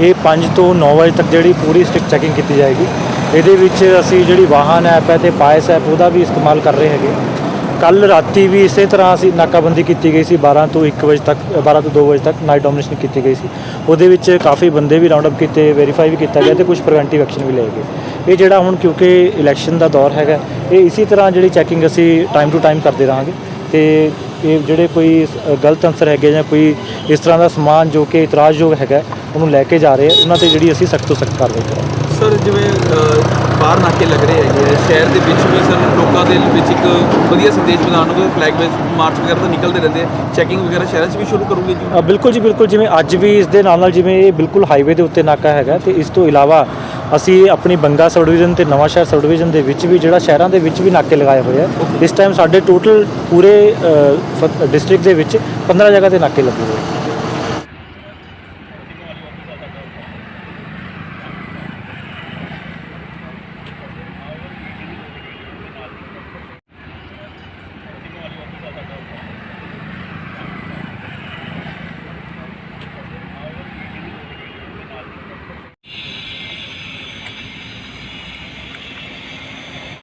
ਇਹ 5 ਤੋਂ 9 ਵਜੇ ਤੱਕ ਜਿਹੜੀ ਪੂਰੀ ਸਟ੍ਰਿਕਟ ਚੈਕਿੰਗ ਕੀਤੀ ਜਾਏਗੀ। ਇਹਦੇ ਵਿੱਚ ਅਸੀਂ ਜਿਹੜੀ ਵਾਹਨ ਐਪ ਹੈ ਤੇ ਪਾਇਸ ਐਪ ਉਹਦਾ ਵੀ ਇਸਤੇਮਾਲ ਕਰ ਰਹੇ ਹੈਗੇ। ਕੱਲ ਰਾਤੀ ਵੀ ਇਸੇ ਤਰ੍ਹਾਂ ਅਸੀਂ ਨਾਕਾਬੰਦੀ ਕੀਤੀ ਗਈ ਸੀ 12 ਤੋਂ 1 ਵਜੇ ਤੱਕ 12 ਤੋਂ 2 ਵਜੇ ਤੱਕ ਨਾਈਟ ਡੋਮੀਨੇਸ਼ਨ ਕੀਤੀ ਗਈ ਸੀ। ਉਹਦੇ ਵਿੱਚ ਕਾਫੀ ਬੰਦੇ ਵੀ ਰਾਉਂਡ ਅਪ ਕੀਤੇ ਵੈਰੀਫਾਈ ਵੀ ਕੀਤਾ ਗਿਆ ਤੇ ਕੁਝ ਪ੍ਰੀਵੈਂਟਿਵ ਐਕਸ਼ਨ ਵੀ ਲਏ ਗਏ। ਇਹ ਜਿਹੜਾ ਹੁਣ ਕਿਉਂਕਿ ਇਲੈਕਸ਼ਨ ਦਾ ਦੌਰ ਹੈਗਾ, ਇਹ ਇਸੇ ਤਰ੍ਹਾਂ ਜਿਹੜੀ ਚੈਕਿੰਗ ਅਸੀਂ ਟਾਈਮ ਟੂ ਟਾਈਮ ਕਰਦੇ ਰਹਾਂਗੇ। ਤੇ ਇਹ ਜਿਹੜੇ ਕੋਈ ਗਲਤ ਅਨਸਰ ਹੈਗੇ ਜਾਂ ਕੋਈ ਇਸ ਤਰ੍ਹਾਂ ਦਾ ਸਮਾਨ ਜੋ ਕਿ ਇਤਰਾਜ਼ਯੋਗ ਹੈਗਾ ਉਹਨੂੰ ਲੈ ਕੇ ਜਾ ਰਹੇ ਆ ਉਹਨਾਂ ਤੇ ਜਿਹੜੀ ਅਸੀਂ ਸਖਤ ਤੋਂ ਸਖਤ ਕਾਰਵਾਈ ਕਰਾਂਗੇ। ਸਰ ਜਿਵੇਂ ਬਾਹਰ ਨਾਕੇ ਲੱਗ ਰਹੇ ਹੈਗੇ ਆ, ਸ਼ਹਿਰ ਦੇ ਵਿੱਚ ਵੀ ਸਰ ਲੋਕਾਂ ਦੇ ਵਿੱਚ ਇੱਕ ਵਧੀਆ ਸੰਦੇਸ਼ ਵਧਾਉਣ ਨੂੰ ਫਲੈਗ ਵੇਸ ਮਾਰਚ ਵਗੈਰਾ ਤਾਂ ਨਿਕਲਦੇ ਰਹਿੰਦੇ ਆ। ਚੈਕਿੰਗ ਵਗੈਰਾ ਸ਼ਹਿਰਾਂ 'ਚ ਵੀ ਸ਼ੁਰੂ ਕਰੋਗੇ ਜੀ? ਅ, ਬਿਲਕੁਲ ਜੀ ਬਿਲਕੁਲ। ਜਿਵੇਂ ਅੱਜ ਵੀ ਇਸ ਦੇ ਨਾਲ ਨਾਲ ਜਿਵੇਂ ਇਹ ਬਿਲਕੁਲ ਹਾਈਵੇ ਦੇ ਉੱਤੇ ਨਾਕਾ ਹੈਗਾ ਤੇ ਇਸ ਤੋਂ ਇਲਾਵਾ ਅਸੀਂ ਆਪਣੀ ਬੰਗਾ ਸਬ ਡਿਵੀਜ਼ਨ ਤੇ ਨਵਾਂ ਸ਼ਹਿਰ ਸਬ ਡਿਵੀਜ਼ਨ ਦੇ ਵਿੱਚ ਵੀ ਜਿਹੜਾ ਸ਼ਹਿਰਾਂ ਦੇ ਵਿੱਚ ਵੀ ਨਾਕੇ ਲਗਾਏ ਹੋਏ ਆ ਇਸ ਟਾਈਮ ਸਾਡੇ ਟੋਟਲ ਪੂਰੇ ਡਿਸਟ੍ਰਿਕਟ ਦੇ ਵਿੱਚ 15 ਜਗ੍ਹਾ ਤੇ ਨਾਕੇ ਲੱਗੇ ਹੋਏ ਆ।